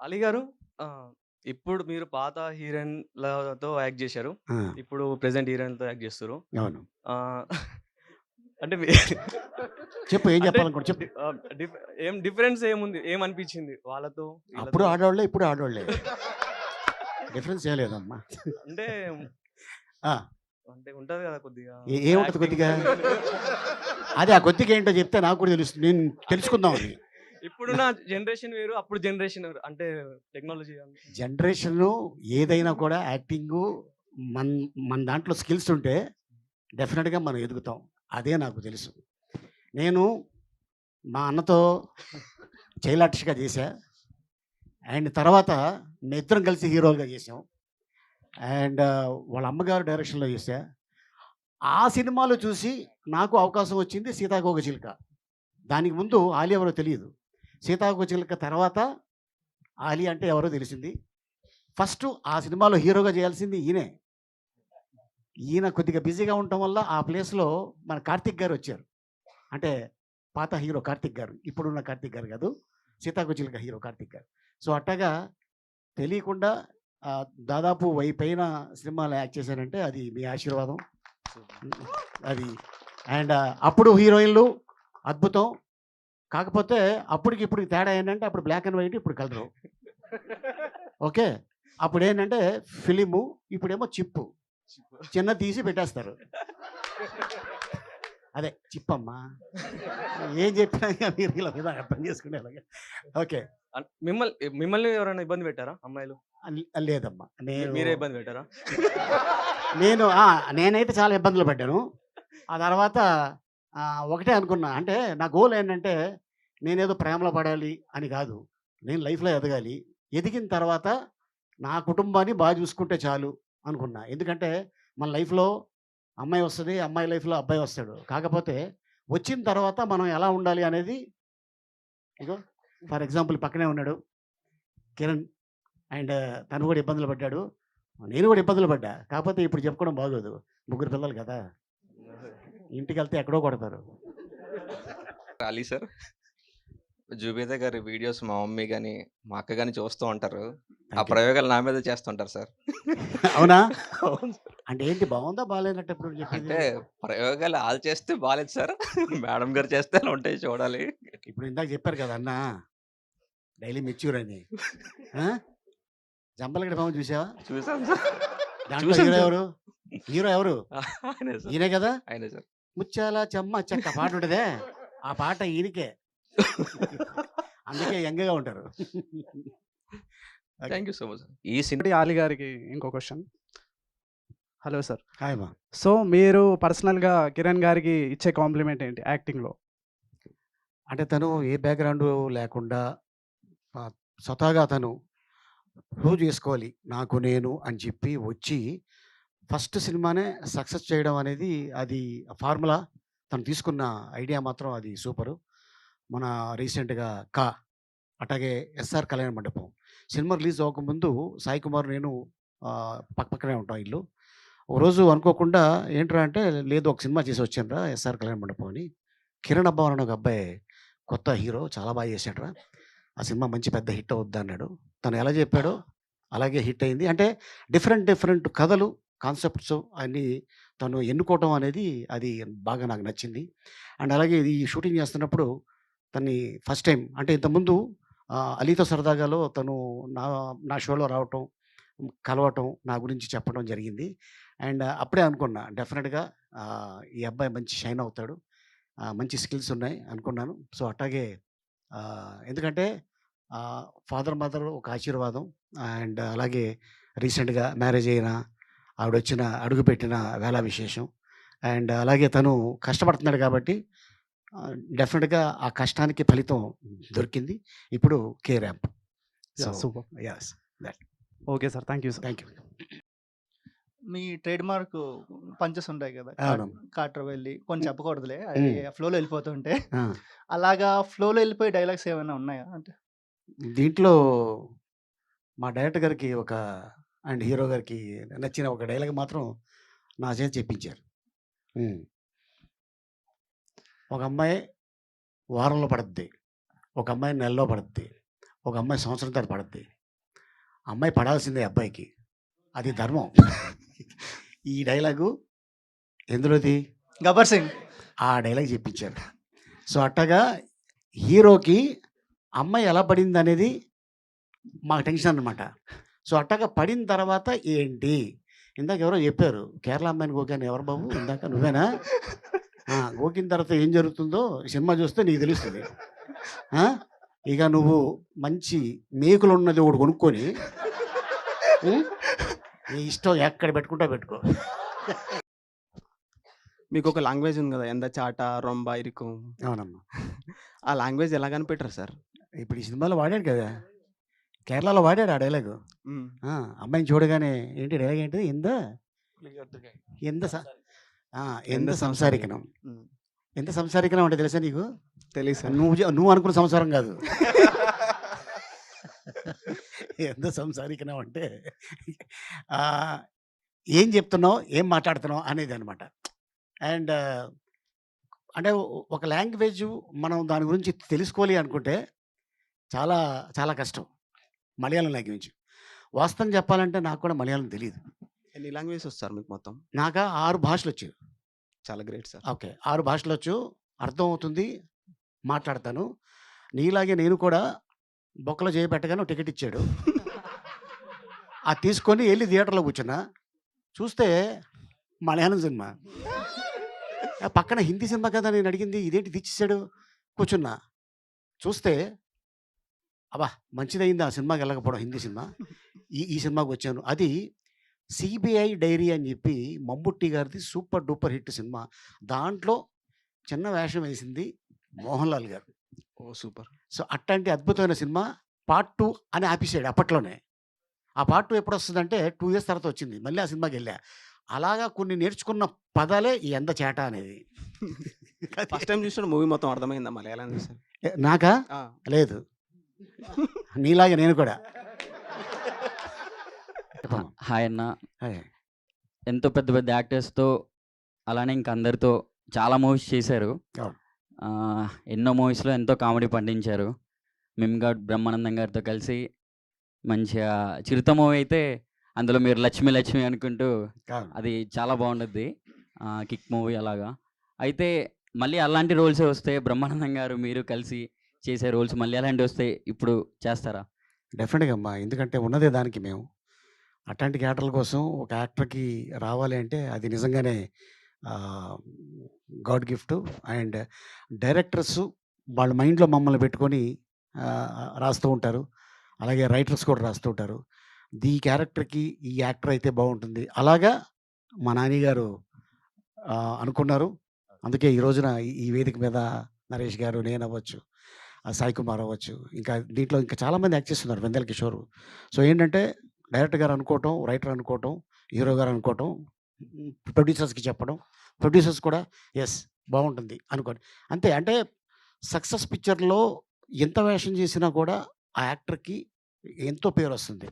అలీ గారు ఆ, ఇప్పుడు మీరు పాత హీరోయిన్లతో యాక్ట్ చేశారు. ఆ, ఇప్పుడు ప్రెసెంట్ హీరోయిన్లతో యాక్ట్ చేస్తారు అవును. ఆ, అంటే మీ- చెప్పు ఏం అంటే చెప్పాలనుకోండి చెప్పు. డి- ఆ, డిఫ్- ఏం డిఫరెన్స్ ఏముంది? ఏమనిపించింది వాళ్ళతో వీళ్ళతో? అప్పుడు ఆడవాళ్ళే ఇప్పుడు ఆడవాళ్ళే. డిఫరెన్స్ ఏం లేదమ్మా. అంటే ఆ, అంటే ఉంటది కదా కొద్దిగా ఏ- ఏముంటది కొద్దిగా? అదే ఆ కొద్దిగా ఏంటో చెప్తే నాకు కూడా తెలుస్తుంది. నేను తెలుసుకుందాం అది. ఇప్పుడున్న జనరేషన్ వేరు అప్పుడు జనరేషన్ వేరు. అంటే టెక్నాలజీ జనరేషన్ ఏదైనా కూడా యాక్టింగ్ మన మన దాంట్లో స్కిల్స్ ఉంటే డెఫినెట్గా మనం ఎదుగుతాం. అదే నాకు తెలుసు. నేను మా అన్నతో చైలాక్షిగా చేశా. అండ్ తర్వాత మేము ఇద్దరం కలిసి హీరోలుగా చేసాం అండ్ వాళ్ళ అమ్మగారు డైరెక్షన్లో చేశా. ఆ సినిమాలో చూసి నాకు అవకాశం వచ్చింది సీతాకోక చిలుక. దానికి ముందు ఆలి ఎవరో తెలియదు. సీతాకోక చిలుక తర్వాత ఆలి అంటే ఎవరో తెలిసింది. ఫస్ట్ ఆ సినిమాలో హీరోగా చేయాల్సింది ఈయనే. ఈయన కొద్దిగా బిజీగా ఉండటం వల్ల ఆ ప్లేస్లో మన కార్తిక్ గారు వచ్చారు. అంటే పాత హీరో కార్తిక్ గారు ఇప్పుడున్న కార్తిక్ గారు కాదు సీతాకుచిలక హీరో కార్తిక్ గారు. సో అట్టగా తెలియకుండా దాదాపు వై పైన సినిమాలు యాక్ట్ చేశానంటే అది మీ ఆశీర్వాదం. అది. అండ్ అప్పుడు హీరోయిన్లు అద్భుతం. కాకపోతే అప్పటికి ఇప్పుడు తేడా ఏంటంటే అప్పుడు బ్లాక్ అండ్ వైట్ ఇప్పుడు కలరు. ఓకే? అప్పుడు ఏంటంటే ఫిలిము ఇప్పుడేమో చిప్పు. చిన్న తీసి పెట్టేస్తారు. అదే చిప్పమ్మా. ఏం చెప్పినా మీరు ఇలా మీద అర్థం చేసుకునేలాగా ఓకే. మిమ్మల్ని మిమ్మల్ని ఎవరైనా ఇబ్బంది పెట్టారా అమ్మాయిలు? లేదమ్మా. నేను మీరే ఇబ్బంది పెట్టారా? నేను నేనైతే చాలా ఇబ్బందులు పడ్డాను. ఆ తర్వాత ఒకటే అనుకున్నా. అంటే నా గోల్ ఏంటంటే నేనేదో ప్రేమలో పడాలి అని కాదు. నేను లైఫ్లో ఎదగాలి. ఎదిగిన తర్వాత నా కుటుంబాన్ని బాగా చూసుకుంటే చాలు అనుకున్నా. ఎందుకంటే మన లైఫ్లో అమ్మాయి వస్తుంది అమ్మాయి లైఫ్లో అబ్బాయి వస్తాడు. కాకపోతే వచ్చిన తర్వాత మనం ఎలా ఉండాలి అనేది ఇగో ఫర్ ఎగ్జాంపుల్ పక్కనే ఉన్నాడు కిరణ్ అండ్ తను కూడా ఇబ్బందులు పడ్డాడు. నేను కూడా ఇబ్బందులు పడ్డా. కాకపోతే ఇప్పుడు చెప్పుకోవడం బాగోదు. ముగ్గురు పిల్లలు కదా. ఇంటికి వెళ్తే ఎక్కడో కొడతారు. అలీ సార్. జుబేదా గారి వీడియోస్ మా మమ్మీ కానీ మా అక్క కానీ చూస్తూ ఉంటారు. ఆ. ప్రయోగాలు నా మీద చేస్తుంటారు సార్. అవునా? అంటే ఏంటి బాగుందా బాగాలేనట్టు ఇప్పుడు అంటే ప్రయోగాలు వాళ్ళు చేస్తే బాగాలేదు సార్. మేడం గారు చేస్తే అలా ఉంటాయి చూడాలి. ఇప్పుడు ఇందాక చెప్పారు కదా అన్న డైలీ మెచ్యూర్ అని? జంపలగడ పాము చూసావా? చూసాం సార్. దాంట్లో చూసాను హీరో సార్. ఎవరు? హీరో ఎవరు? ఈయనే కదా? ఆయనే సార్. ముచ్చాల చెమ్మ చెక్క పాట ఉంటదే. ఆ పాట ఈయనకే. అందుకే యంగగా ఉంటారు. థ్యాంక్ యూ సో మచ్ ఈ సినిమా ఆలి గారికి ఇంకో క్వశ్చన్. Hello sir. హాయ్ మా సో మీరు పర్సనల్గా కిరణ్ గారికి ఇచ్చే కాంప్లిమెంట్ ఏంటి యాక్టింగ్లో? అంటే తను ఏ బ్యాక్గ్రౌండ్ లేకుండా స్వతహాగా తను ప్రూవ్ చేసుకోవాలి. నాకు నేను అని చెప్పి వచ్చి ఫస్ట్ సినిమానే సక్సెస్ చేయడం అనేది అది ఫార్ములా. తను తీసుకున్న ఐడియా మాత్రం అది సూపరు. మన రీసెంట్గా కా అట్లాగే SR Kalyana Mandapam. Cinema release అవ్వకముందు Sai Kumar నేను పక్కపక్కనే ఉంటాం ఇల్లు. ఒక రోజు అనుకోకుండా ఏంట్రా అంటే లేదు ఒక సినిమా చేసి వచ్చానురా ఎస్ఆర్ కళ్యాణ మండపం అని. కిరణ్ అబ్బా అని ఒక అబ్బాయి కొత్త హీరో చాలా బాగా చేశాడురా. ఆ సినిమా మంచి పెద్ద హిట్ అవుద్ది అన్నాడు. తను ఎలా చెప్పాడో అలాగే హిట్ అయింది. అంటే డిఫరెంట్ డిఫరెంట్ కథలు కాన్సెప్ట్స్ అన్నీ తను ఎన్నుకోవటం అనేది అది బాగా నాకు నచ్చింది. అండ్ అలాగే ఈ షూటింగ్ చేస్తున్నప్పుడు తన్ని ఫస్ట్ టైం అంటే ఇంతకుముందు ఆ, అలీతో సరదాగాలో తను నా నా షోలో రావటం కలవటం నా గురించి చెప్పడం జరిగింది. అండ్ అప్పుడే అనుకున్నా డెఫినెట్గా ఈ అబ్బాయి మంచి షైన్ అవుతాడు. ఆ, మంచి స్కిల్స్ ఉన్నాయి అనుకున్నాను. సో అట్లాగే ఆ, ఎందుకంటే ఫాదర్ మదర్ ఒక ఆశీర్వాదం. అండ్ అలాగే రీసెంట్గా మ్యారేజ్ అయిన ఆవిడ వచ్చిన అడుగు పెట్టిన వేళ విశేషం. అండ్ అలాగే తను కష్టపడుతున్నాడు కాబట్టి డెఫినెట్గా ఆ కష్టానికి ఫలితం దొరికింది. ఇప్పుడు K ramp. Super. Okay sir thank you sir. Thank you. Me trade mark punches ఉంటాయి కదా. కాటర్ వెళ్ళి కొన్ని చెప్పకూడదులే అది. ఫ్లోలో వెళ్ళిపోతుంటే అలాగా ఫ్లోలో వెళ్ళిపోయి డైలాగ్స్ ఏమైనా ఉన్నాయా? అంటే దీంట్లో మా డైరెక్టర్ గారికి ఒక అండ్ హీరో గారికి నచ్చిన ఒక డైలాగ్ మాత్రం నా చేతి చెప్పించారు. ఒక అమ్మాయి వారంలో పడుద్ది. ఒక అమ్మాయి నెలలో పడుద్ది. ఒక అమ్మాయి సంవత్సరం తర్వాత పడుద్ది. అమ్మాయి పడాల్సిందే అబ్బాయికి. అది ధర్మం. ఈ డైలాగు ఎందులోది? గబ్బర్ సింగ్. ఆ డైలాగ్ చెప్పించారు. సో అట్టగా హీరోకి అమ్మాయి ఎలా పడింది అనేది మాకు టెన్షన్ అనమాట సో అట్టగా పడిన తర్వాత ఏంటి? ఇందాక ఎవరో చెప్పారు కేరళ అమ్మాయిని గోకాను ఎవరు బాబు? ఇందాక నువ్వేనా? గోకిన తర్వాత ఏం జరుగుతుందో సినిమా చూస్తే నీకు తెలుస్తుంది? ఇక నువ్వు మంచి మేకులు ఉన్నది ఒకటి కొనుక్కొని? నీ ఇష్టం ఎక్కడ పెట్టుకుంటా పెట్టుకో. మీకు ఒక లాంగ్వేజ్ ఉంది కదా ఎంత చాట రొంబ ఇరుకు. అవునమ్మా. ఆ లాంగ్వేజ్ ఎలా కనిపెట్టారు సార్? ఇప్పుడు ఈ సినిమాలో వాడాడు కదా. కేరళలో వాడాడు ఆ డైలాగు. ఆ, అమ్మాయిని చూడగానే ఏంటి డైలాగ్ ఏంటి ఎంత ఎంత ఎంత సంసారికనం. ఎంత సంసారికనం అంటే తెలుసా నీకు? తెలియదు సార్ నువ్వు నువ్వు అనుకున్న సంసారం కాదు. ఎంత సంసారికనం అంటే ఆ, ఏం చెప్తున్నావు? ఏం మాట్లాడుతున్నావు? అనేది అనమాట అండ్ అంటే ఒక లాంగ్వేజ్ మనం దాని గురించి తెలుసుకోవాలి అనుకుంటే చాలా చాలా కష్టం. మలయాళం లాంగ్వేజ్. వాస్తవం చెప్పాలంటే నాకు కూడా మలయాళం తెలియదు ఎన్ని లాంగ్వేజ్ వస్తారు మీకు మొత్తం? నాకు ఆరు భాషలు వచ్చాయి చాలా గ్రేట్ సార్. ఓకే. ఆరు భాషలు వచ్చు అర్థం అవుతుంది మాట్లాడతాను. నీలాగే నేను కూడా బొక్కలో చేయబెట్టగానే టికెట్ ఇచ్చాడు. ఆ తీసుకొని వెళ్ళి థియేటర్లో కూర్చున్నా. చూస్తే మలయాళం సినిమా. పక్కన హిందీ సినిమా కదా నేను అడిగింది. ఇదేంటి తెచ్చిచ్చాడు కూర్చున్నా. చూస్తే అబ్బా! మంచిదైంది ఆ సినిమాకి వెళ్ళకపోవడం హిందీ సినిమా. ఈ ఈ సినిమాకి వచ్చాను. అది సిబిఐ డైరీ అని చెప్పి మమ్ముట్టి గారిది సూపర్ డూపర్ హిట్ సినిమా. దాంట్లో చిన్న వేషం వేసింది మోహన్ లాల్ గారు. ఓ సూపర్. సో అట్లాంటి అద్భుతమైన సినిమా పార్ట్ టూ అని ఆపేసాడు అప్పట్లోనే. ఆ పార్ట్ టూ ఎప్పుడు వస్తుందంటే టూ ఇయర్స్ తర్వాత వచ్చింది. మళ్ళీ ఆ సినిమాకి వెళ్ళా. అలాగా కొన్ని నేర్చుకున్న పదాలే ఈ ఎంత చేట అనేది. ఫస్ట్ టైం చూసిన మూవీ మొత్తం అర్థమైందా మలయాళం సార్ ఏ, నాకా? లేదు. నీలాగే నేను కూడా. హాయ్ అన్న. ఎంతో పెద్ద పెద్ద యాక్టర్స్తో అలానే ఇంక అందరితో చాలా మూవీస్ చేశారు. ఎన్నో మూవీస్లో ఎంతో కామెడీ పండించారు. మిమ్గాడ్ బ్రహ్మానందం గారితో కలిసి మంచిగా చిరుత మూవీ అయితే అందులో మీరు లక్ష్మి లక్ష్మి అనుకుంటూ. అది చాలా బాగుంటుంది కిక్ మూవీ అలాగా. అయితే మళ్ళీ అలాంటి రోల్సే వస్తే బ్రహ్మానందం గారు మీరు కలిసి చేసే రోల్స్ మళ్ళీ అలాంటివి వస్తే ఇప్పుడు చేస్తారా? డెఫినెట్గా అమ్మా. ఎందుకంటే ఉన్నదే దానికి మేము. అట్లాంటి క్యారెక్టర్ల కోసం ఒక యాక్టర్కి రావాలి అంటే అది నిజంగానే గాడ్ గిఫ్ట్. అండ్ డైరెక్టర్స్ వాళ్ళ మైండ్లో మమ్మల్ని పెట్టుకొని రాస్తూ ఉంటారు. అలాగే రైటర్స్ కూడా రాస్తూ ఉంటారు. ఈ క్యారెక్టర్కి ఈ యాక్టర్ అయితే బాగుంటుంది. అలాగా మా నాన్నగారు అనుకున్నారు. అందుకే ఈ రోజున ఈ- వేదిక మీద నరేష్ గారు నేను అవ్వచ్చు. సాయి కుమార్ అవ్వచ్చు. ఇంకా దీంట్లో ఇంకా చాలామంది యాక్ట్ చేస్తున్నారు వెందెల కిషోర్. సో ఏంటంటే డైరెక్టర్ గారు అనుకోవటం రైటర్ అనుకోవటం హీరో గారు అనుకోవటం ప్రొడ్యూసర్స్కి చెప్పడం ప్రొడ్యూసర్స్ కూడా ఎస్ బాగుంటుంది అనుకోండి అంతే. అంటే సక్సెస్ పిక్చర్లో ఎంత వేషం చేసినా కూడా ఆ యాక్టర్కి ఎంతో పేరు వస్తుంది.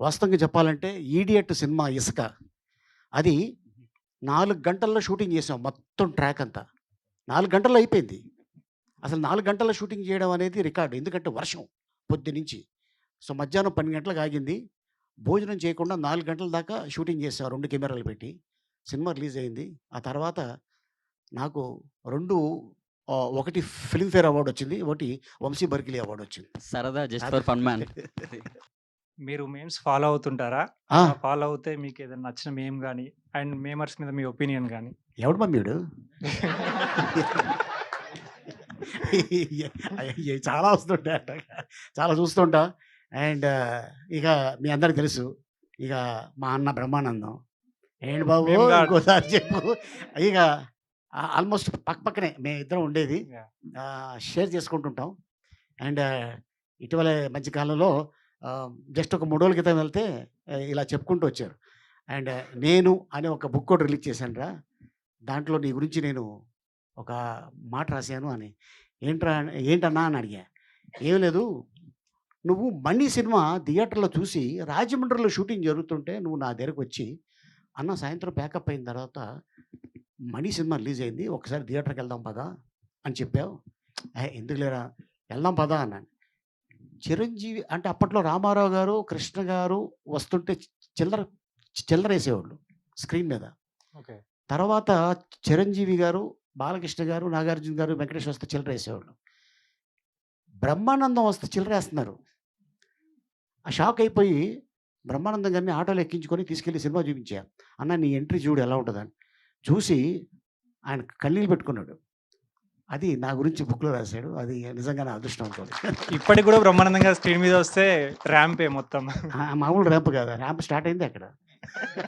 వాస్తవంగా చెప్పాలంటే ఈడియట్ సినిమా ఇసుక. అది నాలుగు గంటల్లో షూటింగ్ చేసాం మొత్తం ట్రాక్ అంతా. నాలుగు గంటల్లో అయిపోయింది. అసలు నాలుగు గంటల షూటింగ్ చేయడం అనేది రికార్డు. ఎందుకంటే వర్షం పొద్దు నుంచి. సో మధ్యాహ్నం పన్నెండు గంటలకు ఆగింది. భోజనం చేయకుండా నాలుగు గంటల దాకా షూటింగ్ చేసాం రెండు కెమెరాలు పెట్టి. సినిమా రిలీజ్ అయింది. ఆ తర్వాత నాకు రెండు ఒకటి ఫిల్మ్ఫేర్ అవార్డు వచ్చింది. ఒకటి వంశీ బర్కిలీ అవార్డు వచ్చింది. సరదా జస్ట్ ఫర్ ఫన్ మ్యాన్. మీరు మేమ్స్ ఫాలో అవుతుంటారా? ఫాలో అవుతే మీకు ఏదైనా నచ్చిన మేమ్ కానీ అండ్ మేమర్స్ మీద మీ ఒపీనియన్ కానీ ఎవడు మమ్మీడు అయ్య, చాలా వస్తుంటా చాలా చూస్తుంటా అండ్ ఇక మీ అందరికి తెలుసు ఇక మా అన్న బ్రహ్మానందం ఏంటి బాబు ఇంకోసారి చెప్పు ఇక ఆల్మోస్ట్ పక్క పక్కనే మేము ఇద్దరం ఉండేది షేర్ చేసుకుంటుంటాం అండ్ ఇటీవల మధ్య కాలంలో జస్ట్ ఒక మూడు రోజుల క్రితం వెళ్తే ఇలా చెప్పుకుంటూ వచ్చారు అండ్ నేను అనే ఒక బుక్ కూడా రిలీజ్ చేశాను రా దాంట్లో నీ గురించి నేను ఒక మాట రాశాను అని. ఏంట్రా ఏంటన్నా? అని అడిగా. ఏం లేదు. నువ్వు మణి సినిమా థియేటర్లో చూసి రాజమండ్రిలో షూటింగ్ జరుగుతుంటే నువ్వు నా దగ్గరకు వచ్చి అన్న సాయంత్రం ప్యాకప్ అయిన తర్వాత మణి సినిమా రిలీజ్ అయింది. ఒకసారి థియేటర్కి వెళ్దాం పదా అని చెప్పావు. "ఏ, ఎందుకు లేరా వెళ్దాం పదా అన్నాను. చిరంజీవి అంటే అప్పట్లో రామారావు గారు కృష్ణ గారు వస్తుంటే చిల్లర చిల్లర వేసేవాళ్ళు స్క్రీన్ మీద. ఓకే. తర్వాత చిరంజీవి గారు బాలకృష్ణ గారు నాగార్జున గారు వెంకటేష్ వస్తే చిల్లర వేసేవాళ్ళు. బ్రహ్మానందం వస్తే చిల్లర వేస్తున్నారు. ఆ షాక్ అయిపోయి బ్రహ్మానందం గారిని ఆటోలో ఎక్కించుకొని తీసుకెళ్ళి సినిమా చూపించా. అన్న నీ ఎంట్రీ చూడు ఎలా ఉంటుందని చూసి ఆయన కన్నీళ్ళు పెట్టుకున్నాడు. అది నా గురించి బుక్లో రాశాడు. అది నిజంగా నా అదృష్టం అనుకోండి. ఇప్పటికి కూడా బ్రహ్మానందంగా స్క్రీన్ మీద వస్తే ర్యాంపే మొత్తం. మామూలు ర్యాంప్ కాదు. ర్యాంప్ స్టార్ట్ అయింది అక్కడ.